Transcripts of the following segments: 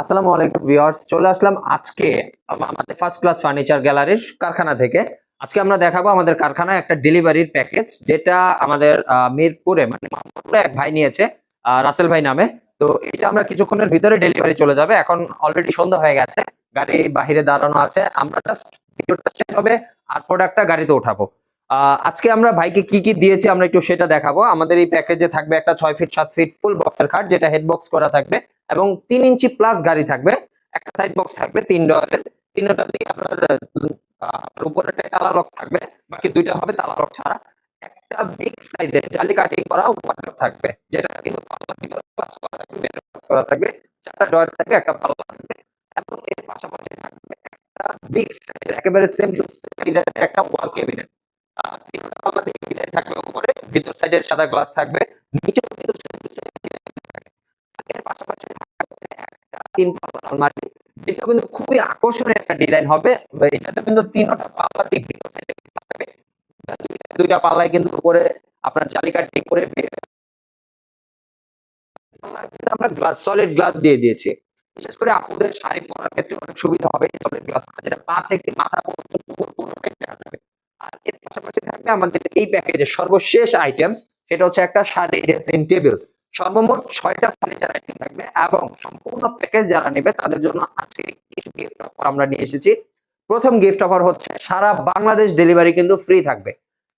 আসসালামু আলাইকুম ভিউয়ার্স, চলে আসলাম আজকে আমাদের ফার্স্ট ক্লাস ফার্নিচার গ্যালারির কারখানা থেকে। আজকে আমরা দেখাবো আমাদের কারখানায় একটা ডেলিভারির প্যাকেজ যেটা আমাদের মিরপুরে মানে এক ভাই নিয়েছে রাসেল ভাই নামে। তো এটা আমরা কিছুক্ষণের ভিতরে ডেলিভারি চলে যাবে। এখন অলরেডি সন্ধ্যা হয়ে গেছে, গাড়ি বাহিরে দাঁড়ানো আছে। আমরা জাস্ট ভিডিওটা শেষ হবে, আর প্রোডাক্টটা গাড়িতে উঠাবো। আজকে আমরা ভাইকে কি কি দিয়েছি আমরা একটু সেটা দেখাবো। আমাদের এই প্যাকেজে থাকবে একটা ছয় ফিট সাত ফিট ফুল বক্সের খাট যেটা হেড বক্স করা থাকবে এবং তিন ইঞ্চি প্লাস গাড়ি থাকবে। একটা সাইড বক্স থাকবে, তিন ডলারের। তিনটা দিয়ে আপনার উপরে তালা লক থাকবে, বাকি দুইটা হবে তালা লক ছাড়া। একটা বিগ সাইজের জালি কাটিং করা ওয়ার্ড্রপ থাকবে, যেটা কিন্তু পাল্লার ভিতরে পাঁচ করা থাকবে করা থাকবে। চারটা ডয়ার থাকবে, একটা পাল্লা থাকবে এবং এর পাশাপাশি থাকবে একটা বিগ সাইজের একেবারে সেম টু একটা ওয়াল ক্যাবিনেট তিনটা পাল্লা দিয়ে cabinet থাকবে উপরে ভিতর সাইডের সাদা গ্লাস থাকবে কিন্তু খুবই আকর্ষণীয় একটা ডিজাইন হবে। এটাতে কিন্তু তিনটা পাল্লা ভিতর সাইডে দুইটা পাল্লায় কিন্তু উপরে আপনার করে বের- পাল্লায় কিন্তু আমরা গ্লাস সলিড গ্লাস দিয়ে দিয়েছি। বিশেষ করে আপুদের শাড়ি পরার ক্ষেত্রে অনেক সুবিধা হবে। সলিড গ্লাস যেটা পা থেকে মাথা পর্যন্ত পুরোটাই আর এর পাশাপাশি থাকবে আমাদের এই প্যাকেজের সর্বশেষ আইটেম সেটা হচ্ছে একটা শাড়ি ড্রেসিং টেবিল সর্বমোট ছয়টা ফার্নিচার আইটেম থাকবে এবং সম্পূর্ণ প্যাকেজ যারা নেবে, তাদের জন্য আজকে কিছু গিফট অফার আমরা নিয়ে এসেছি। প্রথম গিফট অফার হচ্ছে, সারা বাংলাদেশ ডেলিভারি কিন্তু ফ্রি থাকবে।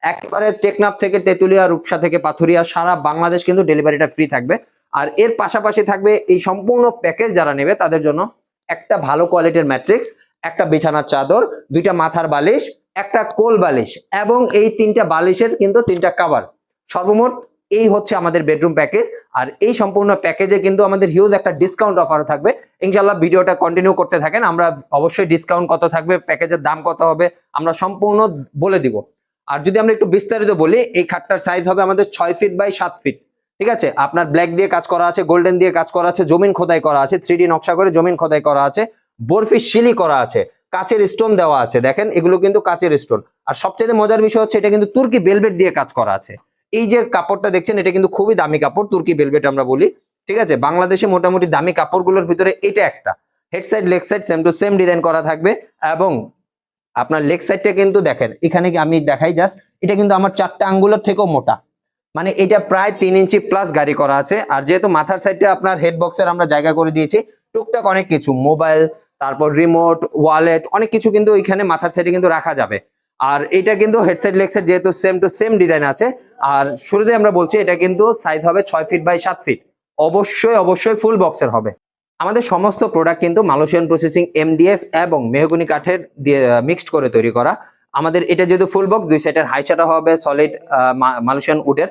একেবারে টেকনাফ থেকে তেতুলিয়া, রূপসা থেকে পাথুরিয়া, সারা বাংলাদেশ কিন্তু ডেলিভারিটা ফ্রি থাকবে। আর এর পাশাপাশি থাকবে এই সম্পূর্ণ প্যাকেজ যারা নেবে, তাদের জন্য একটা ভালো কোয়ালিটির ম্যাট্রিক্স একটা বিছানার চাদর, দুইটা মাথার বালিশ একটা কোল বালিশ এবং এই তিনটা বালিশের কিন্তু তিনটা কাভার সর্বমোট এই হচ্ছে আমাদের বেডরুম প্যাকেজ আর এই সম্পূর্ণ প্যাকেজে কিন্তু আমাদের হিউজ একটা ডিসকাউন্ট অফার থাকবে। ইনশাল্লাহ ভিডিওটা কন্টিনিউ করতে থাকেন, আমরা অবশ্যই ডিসকাউন্ট কত থাকবে প্যাকেজের দাম কত হবে, আমরা সম্পূর্ণ বলে দিব। আর যদি আমরা একটু বিস্তারিত বলি, এই খাটটার সাইজ হবে আমাদের ছয় ফিট বাই সাত ফিট ঠিক আছে? আপনার ব্ল্যাক দিয়ে কাজ করা আছে গোল্ডেন দিয়ে কাজ করা আছে, জমিন খোদাই করা আছে থ্রি নকশা করে জমিন খোদাই করা আছে, বরফি শিলি করা আছে। কাচের স্টোন দেওয়া আছে। দেখেন, এগুলো কিন্তু কাচের স্টোন আর সবচেয়ে মজার বিষয় হচ্ছে, এটা কিন্তু তুর্কি বেলভেট দিয়ে কাজ করা আছে। এই যে কাপড়টা দেখছেন, এটা কিন্তু খুবই দামি কাপড়, তুর্কি বেলভেট আমরা বলি। ঠিক আছে? বাংলাদেশে মোটামুটি দামি কাপড়গুলোর ভিতরে এটা একটা। Head side leg side same to same design করা থাকবে। এবং আপনার লেগ সাইডটা কিন্তু দেখেন, এখানে কি আমি দেখাই জাস্ট এটা কিন্তু আমার চারটা আঙ্গুলের থেকেও মোটা। মানে এটা প্রায় তিন ইঞ্চি প্লাস গাড়ি করা আছে। আর যেহেতু মাথার সাইডটা আপনার হেড বক্সের আমরা জায়গা করে দিয়েছি, টুকটাক অনেক কিছু মোবাইল তারপর রিমোট ওয়ালেট অনেক কিছু কিন্তু এখানে মাথার সাইডে কিন্তু রাখা যাবে। আর এটা কিন্তু হেডসেট লেগসেট যেহেতু সেম টু সেম ডিজাইন আছে, আর শুরুতে আমরা বলছি এটা কিন্তু সাইজ হবে ছয় ফিট বাই সাত ফিট অবশ্যই অবশ্যই ফুল বক্সের হবে। আমাদের সমস্ত প্রোডাক্ট কিন্তু মালয়েশিয়ান প্রসেসিং এমডিএফ এবং মেহগুনি কাঠের দিয়ে মিক্সড করে তৈরি করা। আমাদের এটা যেহেতু ফুল বক্স দুই সাইডের হাইচাটা হবে সলিড মালয়েশিয়ান উডের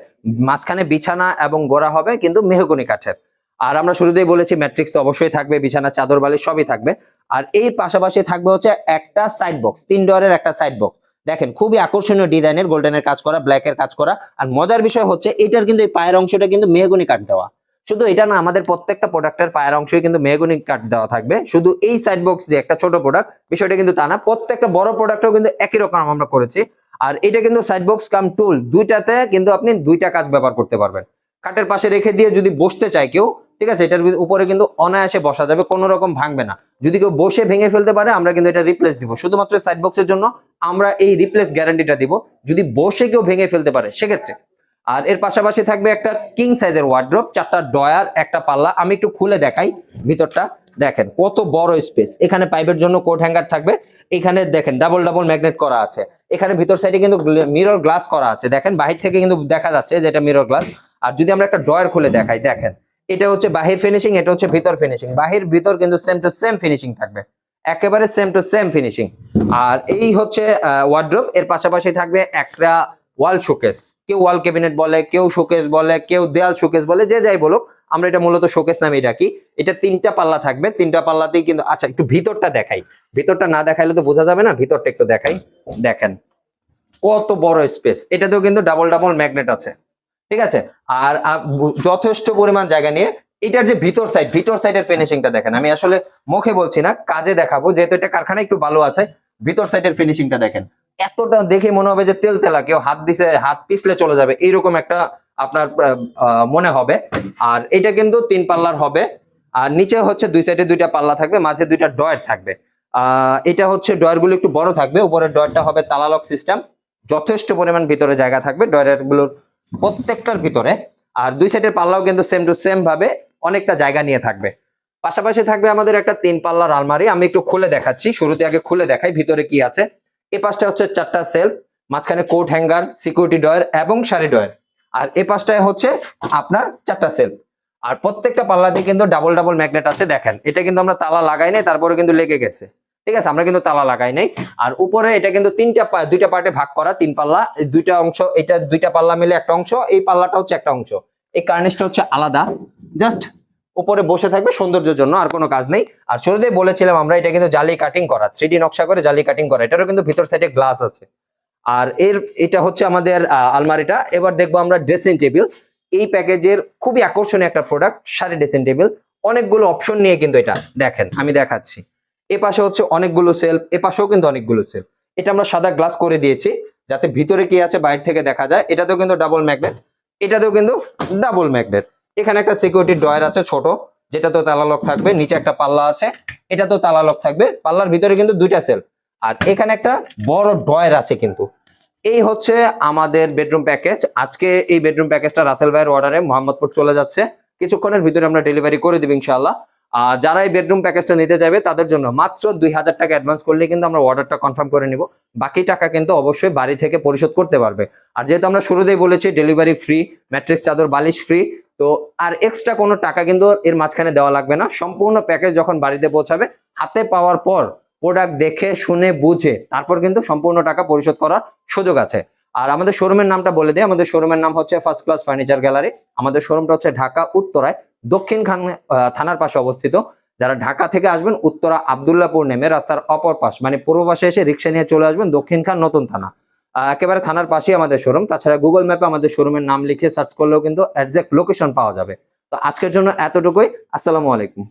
মাঝখানে বিছানা এবং গোড়া হবে কিন্তু মেহগুনি কাঠের। আর আমরা শুরুতেই বলেছি ম্যাট্রিক্স তো অবশ্যই থাকবে, বিছানা, চাদর বালি সবই থাকবে। আর এই পাশাপাশি থাকবে হচ্ছে একটা সাইড বক্স তিন ডোয়ারের একটা সাইড বক্স দেখেন, খুবই আকর্ষণীয় ডিজাইনের গোল্ডেনের কাজ করা ব্ল্যাকের কাজ করা। আর মজার বিষয় হচ্ছে, এটার কিন্তু এই পায়ের অংশটা কিন্তু মেহগুনি কাঠ দেওয়া। শুধু এটা না, আমাদের প্রত্যেকটা প্রোডাক্টের পায়ের অংশই কিন্তু মেহগুনি কাঠ দেওয়া থাকবে। শুধু এই সাইড বক্স যে একটা ছোট প্রোডাক্ট বিষয়টা কিন্তু তা না, প্রত্যেকটা বড় প্রোডাক্টও কিন্তু একই রকম আমরা করেছি। আর এটা কিন্তু সাইড বক্স কাম টুল দুইটাতে কিন্তু আপনি দুইটা কাজ ব্যবহার করতে পারবেন। কাঠের পাশে রেখে দিয়ে যদি বসতে চায় কেউ ঠিক আছে? এটার উপরে কিন্তু অনায়াসে বসা যাবে, কোনো রকম ভাঙবে না। যদি কেউ বসে ভেঙে ফেলতে পারে, আমরা কিন্তু এটা রিপ্লেস দিব। শুধুমাত্র সাইড বক্সের জন্য আমরা এই রিপ্লেস গ্যারান্টিটা দিব। যদি বসে কেউ ভেঙে ফেলতে পারে, সেক্ষেত্রে। আর এর পাশাপাশি থাকবে একটা কিং সাইজের ওয়ার্ড্রপ চারটা ডয়ার একটা পাল্লা। আমি একটু খুলে দেখাই ভিতরটা। দেখেন, কত বড় স্পেস এখানে পাইপের জন্য কোট হ্যাঙ্গার থাকবে। এখানে দেখেন ডাবল ডাবল ম্যাগনেট করা আছে। এখানে ভিতর সাইডে কিন্তু মিরর গ্লাস করা আছে। দেখেন, বাহির থেকে কিন্তু দেখা যাচ্ছে যে এটা মিরর গ্লাস আর যদি আমরা একটা ডয়ার খুলে দেখাই, দেখেন। এটা হচ্ছে বাহির ফিনিশিং এটা হচ্ছে ভিতর ফিনিশিং বাহির, ভিতর কিন্তু সেম টু সেম ফিনিশিং থাকবে। একেবারে সেম টু সেম ফিনিশিং আর এই হচ্ছে ওয়ার্ড্রোপ এর পাশাপাশি থাকবে একটা ওয়াল শোকেস কেউ ওয়াল ক্যাবিনেট বলে, কেউ শোকেস বলে, কেউ দেয়াল শোকেস বলে, যে যাই বলুক, আমরা এটা মূলত শোকেস নামে ডাকি। এটা তিনটা পাল্লা থাকবে। তিনটা পাল্লাতেই কিন্তু আচ্ছা একটু ভিতরটা দেখাই। ভিতরটা না দেখাইলে তো বোঝা যাবে না, ভিতরটা একটু দেখাই। দেখেন, কত বড় স্পেস এটাতেও কিন্তু ডাবল ডাবল ম্যাগনেট আছে। ঠিক আছে? আর যথেষ্ট পরিমাণ জায়গা নিয়ে এটার যে ভিতর সাইড ভিতর সাইডের ফিনিশিংটা দেখেন। আমি আসলে মুখে বলছি না, কাজে দেখাবো, যেহেতু এটা কারখানা একটু ভালো আছে, ভিতর সাইডের ফিনিশিংটা দেখেন। এতটা দেখে মনে হবে যে তেল তেলা, কেউ হাত দিছে, হাত পিছলে চলে যাবে এইরকম একটা আপনার মনে হবে। আর এটা কিন্তু তিন পাল্লার হবে, আর নিচে হচ্ছে দুই সাইডে দুইটা পাল্লা থাকবে, মাঝে দুইটা ডয়ার থাকবে। এটা হচ্ছে ডয়ারগুলো একটু বড় থাকবে, উপরের ডয়ারটা হবে তালালক সিস্টেম যথেষ্ট পরিমাণ ভিতরে জায়গা থাকবে ডয়ারগুলোর প্রত্যেকটার ভিতরে। আর দুই সাইডের পাল্লাও কিন্তু সেম টু সেম ভাবে অনেকটা জায়গা নিয়ে থাকবে। পাশাপাশি থাকবে আমাদের একটা তিন পাল্লার আলমারি। আমি একটু খুলে দেখাচ্ছি, শুরুতে আগে খুলে দেখাই ভিতরে কি আছে। এই পাশটা হচ্ছে চারটা সেলফ মাঝখানে কোট হ্যাঙ্গার সিকিউরিটি ডয়ার এবং শাড়ি ডয়ার আর এ পাশটায় হচ্ছে আপনার চারটা সেলফ আর প্রত্যেকটা পাল্লাতে কিন্তু ডাবল ডাবল ম্যাগনেট আছে, দেখেন। এটা কিন্তু আমরা তালা লাগাই নাই তারপরে কিন্তু লেগে গেছে। ঠিক আছে, আমরা কিন্তু তালা লাগাই নাই। আর উপরে এটা কিন্তু তিনটা দুইটা পার্টে ভাগ করা, তিন পাল্লা। দুইটা অংশ, এটা দুইটা পাল্লা মিলে একটা অংশ, এই পাল্লাটা হচ্ছে একটা অংশ। এই কার্নিশটা হচ্ছে আলাদা। জাস্ট উপরে বসে থাকবে সৌন্দর্যের জন্য, আর কোনো কাজ নেই। আর শুরুতেই বলেছিলাম আমরা, এটা কিন্তু জালি কাটিং করা থ্রি নকশা করে জালি কাটিং করা। এটারও কিন্তু ভিতর সাইডে গ্লাস আছে। আর এর, এটা হচ্ছে আমাদের আলমারিটা। এবার দেখব আমরা ড্রেসিং টেবিল এই প্যাকেজের খুবই আকর্ষণীয় একটা প্রোডাক্ট শাড়ি ড্রেসিং টেবিল অনেকগুলো অপশন নিয়ে কিন্তু এটা দেখেন, আমি দেখাচ্ছি। এ পাশে হচ্ছে অনেকগুলো সেলফ এ পাশেও কিন্তু অনেকগুলো সেলফ এটা আমরা সাদা গ্লাস করে দিয়েছি, যাতে ভিতরে কি আছে, বাইরে থেকে দেখা যায়। এটাতেও কিন্তু ডাবল ম্যাগনেট এটাতেও কিন্তু ডাবল ম্যাগনেট এখানে একটা সিকিউরিটি ডয়ার আছে ছোট যেটা তো তালা লক থাকবে, নিচে একটা পাল্লা আছে এটা তো তালা লক থাকবে। পাল্লার ভিতরে কিন্তু দুইটা সেলফ আর এখানে একটা বড় ডয়ার আছে কিন্তু। এই হচ্ছে আমাদের বেডরুম প্যাকেজ আজকে এই বেডরুম প্যাকেজটা রাসেল ভাইয়ের অর্ডারে মোহাম্মদপুর চলে যাচ্ছে। কিছুক্ষণের ভিতরে আমরা ডেলিভারি করে দিব ইনশাআল্লাহ। আর যারা এই বেডরুম প্যাকেজটা নিতে যাবে তাদের জন্য মাত্র দুই হাজার টাকা অ্যাডভান্স করলে কিন্তু আমরা অর্ডারটা কনফার্ম করে নিব। বাকি টাকা কিন্তু অবশ্যই বাড়ি থেকে পরিশোধ করতে পারবে। আর যেহেতু আমরা শুরুতেই বলেছি ডেলিভারি ফ্রি ম্যাট্রিক্স চাদর, বালিশ ফ্রি তো আর এক্সট্রা কোনো টাকা কিন্তু এর মাঝখানে দেওয়া লাগবে না। সম্পূর্ণ প্যাকেজ যখন বাড়িতে পৌঁছাবে, হাতে পাওয়ার পর প্রোডাক্ট দেখে, শুনে, বুঝে, তারপর কিন্তু সম্পূর্ণ টাকা পরিশোধ করার সুযোগ আছে। আর আমাদের শোরুমের নামটা বলে দিই। আমাদের শোরুমের নাম হচ্ছে ফার্স্ট ক্লাস ফার্নিচার গ্যালারি আমাদের শোরুমটা হচ্ছে ঢাকা উত্তরায়। দক্ষিণ খান থানার পাশে অবস্থিত। যারা ঢাকা থেকে আসবেন, উত্তরা আবদুল্লাপুর নেমে রাস্তার অপর পাশ মানে পূর্ব পাশে এসে রিক্সা নিয়ে চলে আসবেন দক্ষিণ খান নতুন থানা। একেবারে থানার পাশেই আমাদের শোরুম তাছাড়া গুগল ম্যাপে আমাদের শোরুমের নাম লিখে সার্চ করলেও কিন্তু একজ্যাক্ট লোকেশন পাওয়া যাবে। তো আজকের জন্য এতটুকুই। আসসালামু আলাইকুম।